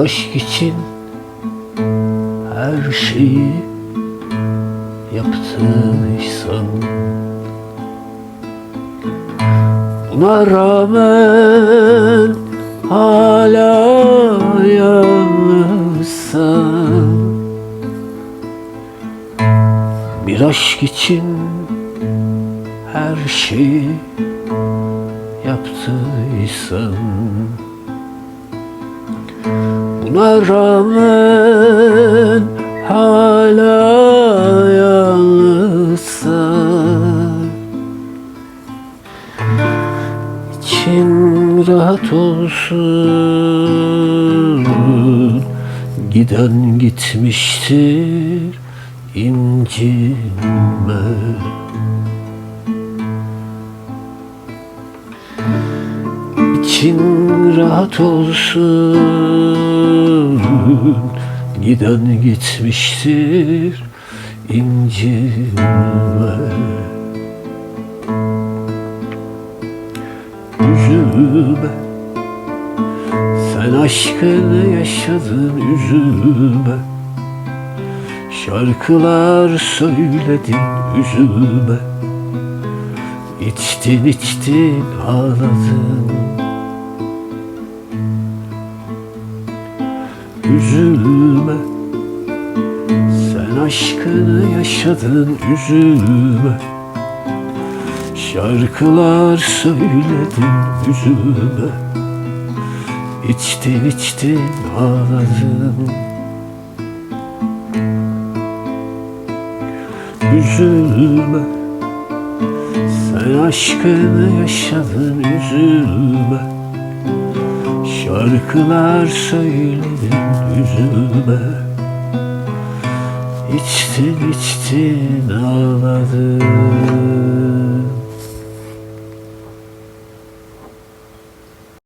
Aşk için her şeyi yaptıysan Buna rağmen hala yalnızsan Bir aşk için her şeyi yaptıysan Buna rağmen hala yalnızsan İçin rahat olsun. Giden gitmiştir incinme İçin rahat olsun. Giden gitmiştir incinme Üzülme Sen aşkını yaşadın üzülme. Şarkılar söyledin üzülme. İçtin içtin ağladın Üzülme. Sen aşkını yaşadın üzülme. Şarkılar söyledin üzülme. İçtin içtin ağladın. Üzülme. Sen aşkını yaşadın üzülme Şarkılar söyledin üzülme İçtin içtin ağladın